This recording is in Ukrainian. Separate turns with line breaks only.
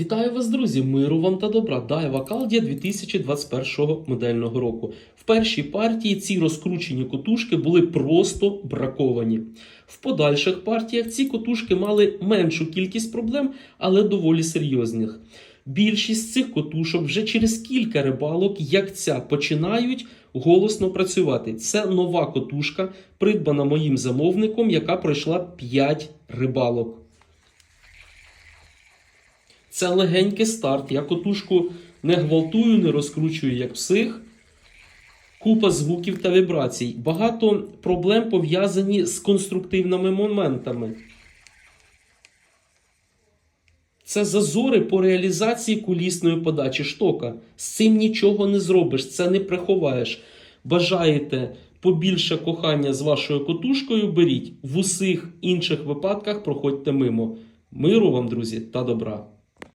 Вітаю вас, друзі! Миру вам та добра! Дайва Калдія 2021 модельного року. В першій партії ці розкручені котушки були просто браковані. В подальших партіях ці котушки мали меншу кількість проблем, але доволі серйозних. Більшість цих котушок вже через кілька рибалок, як ця, починають голосно працювати. Це нова котушка, придбана моїм замовником, яка пройшла 5 рибалок. Це легенький старт. Я котушку не гвалтую, не розкручую як псих. Купа звуків та вібрацій. Багато проблем пов'язані з конструктивними моментами. Це зазори по реалізації кулісної подачі штока. З цим нічого не зробиш, це не приховаєш. Бажаєте побільше кохання з вашою котушкою, беріть. В усіх інших випадках проходьте мимо. Миру вам, друзі, та добра!